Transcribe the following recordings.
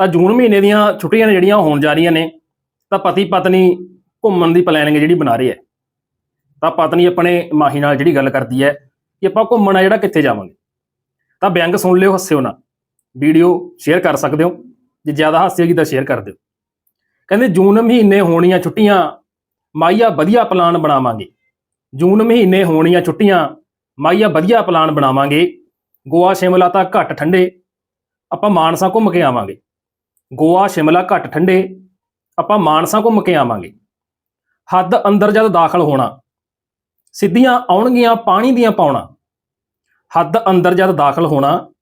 ਤਾਂ ਜੂਨ ਮਹੀਨੇ ਦੀਆਂ ਛੁੱਟੀਆਂ ਨੇ ਜਿਹੜੀਆਂ ਹੋਣ ਜਾ ਰਹੀਆਂ ਨੇ। ਤਾਂ ਪਤੀ ਪਤਨੀ ਘੁੰਮਣ ਦੀ ਪਲੈਨਿੰਗ ਜਿਹੜੀ ਬਣਾ ਰਹੀ ਹੈ ਤਾਂ ਪਤਨੀ ਆਪਣੇ ਮਾਹੀ ਨਾਲ ਜਿਹੜੀ ਗੱਲ ਕਰਦੀ ਹੈ ਕਿ ਆਪਾਂ ਘੁੰਮਣਾ ਜਿਹੜਾ ਕਿੱਥੇ ਜਾਵਾਂਗੇ। ਤਾਂ ਵਿਅੰਗ ਸੁਣ ਲਿਓ, ਹੱਸਿਓ ਨਾ। ਵੀਡੀਓ ਸ਼ੇਅਰ ਕਰ ਸਕਦੇ ਹੋ। ਜੇ ਜ਼ਿਆਦਾ ਹਾਸੀ ਤਾਂ ਸ਼ੇਅਰ ਕਰ ਦਿਓ। ਕਹਿੰਦੇ ਜੂਨ ਮਹੀਨੇ ਹੋਣੀਆਂ ਛੁੱਟੀਆਂ, ਮਾਈਆ ਵਧੀਆ ਪਲਾਨ ਬਣਾਵਾਂਗੇ। ਜੂਨ ਮਹੀਨੇ ਹੋਣੀਆਂ ਛੁੱਟੀਆਂ, ਮਾਈਆ ਵਧੀਆ ਪਲਾਨ ਬਣਾਵਾਂਗੇ। ਗੋਆ ਸ਼ਿਮਲਾ ਤਾਂ ਘੱਟ ਠੰਡੇ। ਆਪਾਂ ਮਾਨਸਾ ਘੁੰਮ ਕੇ ਆਵਾਂਗੇ। ਗੋਆ, ਸ਼ਿਮਲਾ ਘੱਟ ਠੰਡੇ, ਆਪਾਂ ਮਾਨਸਾ ਘੁੰਮ ਕੇ ਆਵਾਂਗੇ। ਹੱਦ ਅੰਦਰ ਜਦ ਦਾਖਲ ਹੋਣਾ, ਸਿੱਧੀਆਂ ਆਉਣਗੀਆਂ ਪਾਣੀ ਦੀਆਂ ਪਾਉਣਾ ਹੱਦ ਅੰਦਰ ਜਦ ਦਾਖਲ ਹੋਣਾ,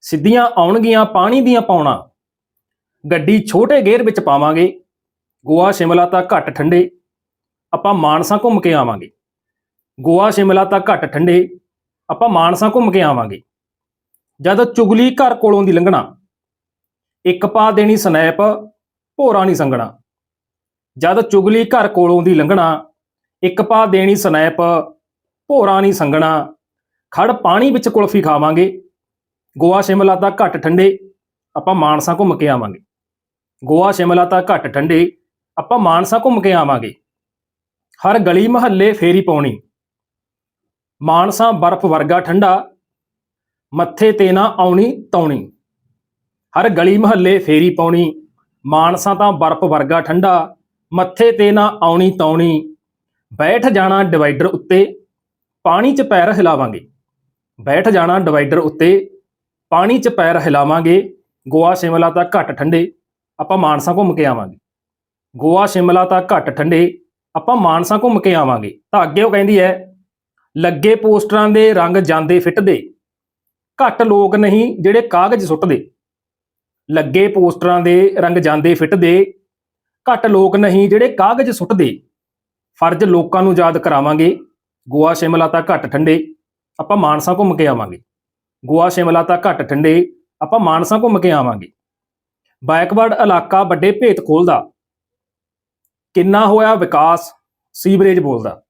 ਸਿੱਧੀਆਂ ਆਉਣਗੀਆਂ ਪਾਣੀ ਦੀਆਂ ਪਾਉਣਾ ਗੱਡੀ ਛੋਟੇ ਗੇਅਰ ਵਿੱਚ ਪਾਵਾਂਗੇ, ਗੋਆ, ਸ਼ਿਮਲਾ ਤਾਂ ਘੱਟ ਠੰਡੇ, ਆਪਾਂ ਮਾਨਸਾ ਘੁੰਮ ਕੇ ਆਵਾਂਗੇ। ਗੋਆ, ਸ਼ਿਮਲਾ ਤਾਂ ਘੱਟ ਠੰਡੇ, ਆਪਾਂ ਮਾਨਸਾ ਘੁੰਮ ਕੇ ਆਵਾਂਗੇ। ਜਦ ਚੁਗਲੀ ਘਰ ਕੋਲੋਂ ਦੀ ਲੰਘਣਾ ਇੱਕ ਪਾ ਦੇਣੀ ਸਨੈਪ, ਭੋਰਾ ਨਹੀਂ ਸੰਗਣਾ ਜਦ ਚੁਗਲੀ ਘਰ ਕੋਲੋਂ ਦੀ ਲੰਘਣਾ, ਇੱਕ ਪਾ ਦੇਣੀ ਸਨੈਪ, ਭੋਰਾ ਨਹੀਂ ਸੰਗਣਾ ਖੜ ਪਾਣੀ ਵਿੱਚ ਕੁਲਫੀ ਖਾਵਾਂਗੇ। ਗੋਆ ਸ਼ਿਮਲਾ ਤਾਂ ਘੱਟ ਠੰਡੇ, ਆਪਾਂ ਮਾਨਸਾ ਘੁੰਮ ਕੇ ਆਵਾਂਗੇ। ਗੋਆ ਸ਼ਿਮਲਾ ਤਾਂ ਘੱਟ ਠੰਡੇ, ਆਪਾਂ ਮਾਨਸਾ ਘੁੰਮ ਕੇ ਆਵਾਂਗੇ। ਹਰ ਗਲੀ ਮਹੱਲੇ ਫੇਰੀ ਪਾਉਣੀ। ਮਾਨਸਾ ਬਰਫ਼ ਵਰਗਾ ਠੰਡਾ, ਮੱਥੇ ਤੇ ਨਾ ਆਉਣੀ ਤੌਣੀ। ਹਰ ਗਲੀ ਮਹੱਲੇ ਫੇਰੀ ਪਾਉਣੀ, ਮਾਨਸਾ ਤਾਂ ਬਰਫ਼ ਵਰਗਾ ਠੰਡਾ, ਮੱਥੇ ਤੇ ਨਾ ਆਉਣੀ ਤੌਣੀ। ਬੈਠ ਜਾਣਾ ਡਿਵਾਈਡਰ ਉੱਤੇ, ਪਾਣੀ 'ਚ ਪੈਰ ਹਿਲਾਵਾਂਗੇ। ਬੈਠ ਜਾਣਾ ਡਿਵਾਈਡਰ ਉੱਤੇ, ਪਾਣੀ 'ਚ ਪੈਰ ਹਿਲਾਵਾਂਗੇ। ਗੋਆ, ਸ਼ਿਮਲਾ ਤਾਂ ਘੱਟ ਠੰਡੇ, ਆਪਾਂ ਮਾਨਸਾ ਘੁੰਮ ਕੇ ਆਵਾਂਗੇ। ਗੋਆ, ਸ਼ਿਮਲਾ ਤਾਂ ਘੱਟ ਠੰਡੇ, ਆਪਾਂ ਮਾਨਸਾ ਘੁੰਮ ਕੇ ਆਵਾਂਗੇ। ਤਾਂ ਅੱਗੇ ਉਹ ਕਹਿੰਦੀ ਹੈ ਲੱਗੇ ਪੋਸਟਰਾਂ ਦੇ ਰੰਗ ਜਾਂਦੇ ਫਿੱਟਦੇ। ਘੱਟ ਲੋਕ ਨਹੀਂ ਜਿਹੜੇ ਕਾਗਜ਼ ਸੁੱਟਦੇ। ਲੱਗੇ ਪੋਸਟਰਾਂ ਦੇ ਰੰਗ ਜਾਂਦੇ ਫਿੱਟਦੇ, ਘੱਟ ਲੋਕ ਨਹੀਂ ਜਿਹੜੇ ਕਾਗਜ਼ ਸੁੱਟਦੇ। ਫਰਜ਼ ਲੋਕਾਂ ਨੂੰ ਯਾਦ ਕਰਾਵਾਂਗੇ। ਗੋਆ ਸ਼ਿਮਲਾ ਤਾਂ ਘੱਟ ਠੰਡੇ, ਆਪਾਂ ਮਾਨਸਾ ਘੁੰਮ ਕੇ ਆਵਾਂਗੇ। ਗੋਆ ਸ਼ਿਮਲਾ ਤਾਂ ਘੱਟ ਠੰਡੇ, ਆਪਾਂ ਮਾਨਸਾ ਘੁੰਮ ਕੇ ਆਵਾਂਗੇ। ਬੈਕਵਰਡ ਇਲਾਕਾ ਵੱਡੇ ਭੇਤ ਖੋਲਦਾ। ਕਿੰਨਾ ਹੋਇਆ ਵਿਕਾਸ? ਸੀਵਰੇਜ ਬੋਲਦਾ।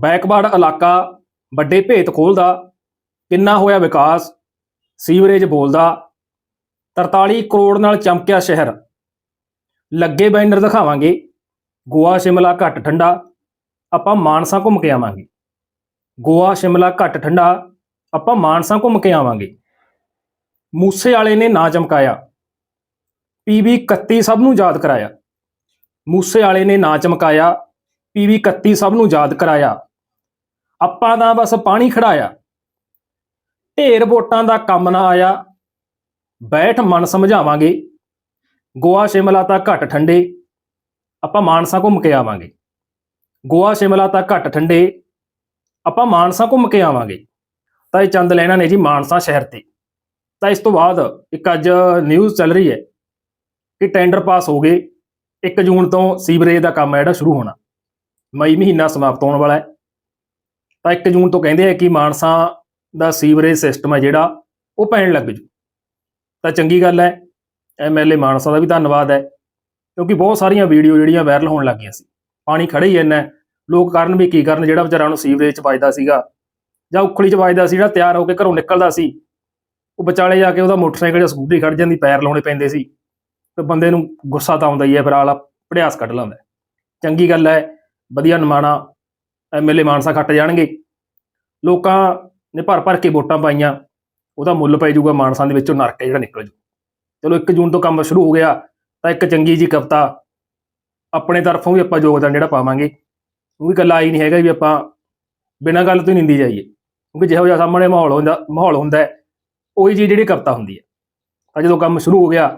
ਬੈਕਵਰਡ ਇਲਾਕਾ ਵੱਡੇ ਭੇਤ ਖੋਲਦਾ। ਕਿੰਨਾ ਹੋਇਆ ਵਿਕਾਸ? ਸੀਵਰੇਜ ਬੋਲਦਾ। 43 ਕਰੋੜ ਨਾਲ ਚਮਕਿਆ ਸ਼ਹਿਰ। ਲੱਗੇ ਬੈਨਰ ਦਿਖਾਵਾਂਗੇ। ਗੋਆ, ਸ਼ਿਮਲਾ ਘੱਟ ਠੰਡਾ, ਆਪਾਂ ਮਾਨਸਾ ਘੁੰਮ ਕੇ ਆਵਾਂਗੇ। ਗੋਆ, ਸ਼ਿਮਲਾ ਘੱਟ ਠੰਡਾ, ਆਪਾਂ ਮਾਨਸਾ ਘੁੰਮ ਕੇ ਆਵਾਂਗੇ। ਮੂਸੇ ਵਾਲੇ ਨੇ ਨਾ ਚਮਕਾਇਆ। ਪੀਵੀ 31 ਸਭ ਨੂੰ ਯਾਦ ਕਰਾਇਆ। ਮੂਸੇ ਵਾਲੇ ਨੇ ਨਾ ਚਮਕਾਇਆ। ਪੀਵੀ 31 ਸਭ ਨੂੰ ਯਾਦ ਕਰਾਇਆ। ਆਪਾਂ ਤਾਂ ਬਸ ਪਾਣੀ ਖੜਾਇਆ। ਢੇਰ ਵੋਟਾਂ ਦਾ ਕੰਮ ਨਾ ਆਇਆ। ਬੈਠ ਮਨ ਸਮਝਾਵਾਂਗੇ। ਗੋਆ ਸ਼ਿਮਲਾ ਤਾਂ ਘੱਟ ਠੰਡੇ, ਆਪਾਂ ਮਾਨਸਾ ਘੁੰਮ ਕੇ ਆਵਾਂਗੇ। ਗੋਆ ਸ਼ਿਮਲਾ ਤਾਂ ਘੱਟ ਠੰਡੇ, ਆਪਾਂ ਮਾਨਸਾ ਘੁੰਮ ਕੇ ਆਵਾਂਗੇ। ਤਾਂ ਇਹ ਚੰਦ ਲੈਣਾ ਨੇ ਜੀ ਮਾਨਸਾ ਸ਼ਹਿਰ ਤੇ। ਤਾਂ ਇਸ ਤੋਂ ਬਾਅਦ ਇੱਕ ਅੱਜ ਨਿਊਜ਼ ਚੱਲ ਰਹੀ ਹੈ ਕਿ ਟੈਂਡਰ ਪਾਸ ਹੋ ਗਏ। 1 ਜੂਨ ਤੋਂ ਸੀਵਰੇਜ ਦਾ ਕੰਮ ਹੈ ਜਿਹੜਾ ਸ਼ੁਰੂ ਹੋਣਾ। ਮਈ ਮਹੀਨਾ ਸਮਾਪਤ ਹੋਣ ਵਾਲਾ ਹੈ। ਤਾਂ 1 ਜੂਨ ਤੋਂ ਕਹਿੰਦੇ ਆ ਕਿ ਮਾਨਸਾ ਦਾ ਸੀਵਰੇਜ ਸਿਸਟਮ ਹੈ ਜਿਹੜਾ, ਉਹ ਪੈਣ ਲੱਗ ਜੂ। ਤਾਂ ਚੰਗੀ ਗੱਲ ਹੈ। ਐਮਐਲਏ ਮਾਨਸਾ ਦਾ ਵੀ ਧੰਨਵਾਦ ਹੈ। ਕਿਉਂਕਿ ਬਹੁਤ ਸਾਰੀਆਂ ਵੀਡੀਓ ਜਿਹੜੀਆਂ ਵਾਇਰਲ ਹੋਣ ਲੱਗੀਆਂ ਸੀ। ਪਾਣੀ ਖੜਾ ਹੀ ਇੰਨਾ। ਲੋਕ ਕਰਨ ਵੀ ਕੀ ਕਰਨ, ਜਿਹੜਾ ਵਿਚਾਰਾ ਨੂੰ ਸੀਵਰੇਜ ਚ ਵੱਜਦਾ ਸੀਗਾ ਜਾਂ ਉਖਲੀ ਚ ਵੱਜਦਾ ਸੀ, ਜਿਹੜਾ ਤਿਆਰ ਹੋ ਕੇ ਘਰੋਂ ਨਿਕਲਦਾ ਸੀ। ਉਹ ਵਿਚਾਲੇ ਜਾ ਕੇ ਉਹਦਾ ਮੋਟਰਸਾਈਕਲ ਜਾਂ ਸਕੂਟਰੀ ਖੜ ਜਾਂਦੀ, ਪੈਰ ਲਾਉਣੇ ਪੈਂਦੇ ਸੀ। ਤੇ ਬੰਦੇ ਨੂੰ ਗੁੱਸਾ ਤਾਂ ਆਉਂਦਾ ਹੀ ਹੈ, ਫਿਰ ਆਲਾ ਪੜਿਆਸ ਕੱਢ ਲਾਉਂਦਾ ਚੰਗੀ ਗੱਲ ਹੈ, ਵਧੀਆ ਨਿਮਾਣਾ ਐਮਐਲਏ ਮਾਨਸਾ ਖੱਟ ਜਾਣਗੇ। ਲੋਕਾਂ ਨੇ ਭਰ ਭਰ ਕੇ ਵੋਟਾਂ ਪਾਈਆਂ। ਉਹਦਾ ਮੁੱਲ ਪੈ ਜਾਊਗਾ ਮਾਨਸਾ ਦੇ ਵਿੱਚੋਂ ਨਰਕ ਹੈ ਜਿਹੜਾ ਨਿਕਲ ਜੂ ਚਲੋ 1 ਜੂਨ ਤੋਂ ਕੰਮ ਸ਼ੁਰੂ ਹੋ ਗਿਆ ਤਾਂ ਇੱਕ ਚੰਗੀ ਜੀ ਕਵਿਤਾ ਆਪਣੇ ਤਰਫੋਂ ਵੀ ਆਪਾਂ ਯੋਗਦਾਨ ਜਿਹੜਾ ਪਾਵਾਂਗੇ। ਉਹ ਵੀ ਗੱਲਾਂ ਆਈ ਨਹੀਂ ਹੈਗਾ ਵੀ ਆਪਾਂ ਬਿਨਾਂ ਗੱਲ ਤੋਂ ਹੀ ਨਿੰਦੀ ਜਾਈਏ ਕਿਉਂਕਿ ਜਿਹੋ ਜਿਹਾ ਸਾਹਮਣੇ ਮਾਹੌਲ ਹੁੰਦਾ ਮਾਹੌਲ ਹੁੰਦਾ ਹੈ, ਉਹੀ ਜੀ ਜਿਹੜੀ ਕਵਿਤਾ ਹੁੰਦੀ ਹੈ। ਤਾਂ ਜਦੋਂ ਕੰਮ ਸ਼ੁਰੂ ਹੋ ਗਿਆ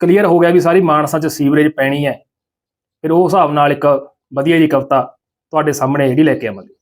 ਕਲੀਅਰ ਹੋ ਗਿਆ ਵੀ ਸਾਰੀ ਮਾਨਸਾ 'ਚ ਸੀਵਰੇਜ ਪੈਣੀ ਹੈ ਫਿਰ ਉਹ ਹਿਸਾਬ ਨਾਲ ਇੱਕ ਵਧੀਆ ਜੀ ਕਵਿਤਾ ਤੁਹਾਡੇ ਸਾਹਮਣੇ ਜਿਹੜੀ ਲੈ ਕੇ ਆਵਾਂਗੇ।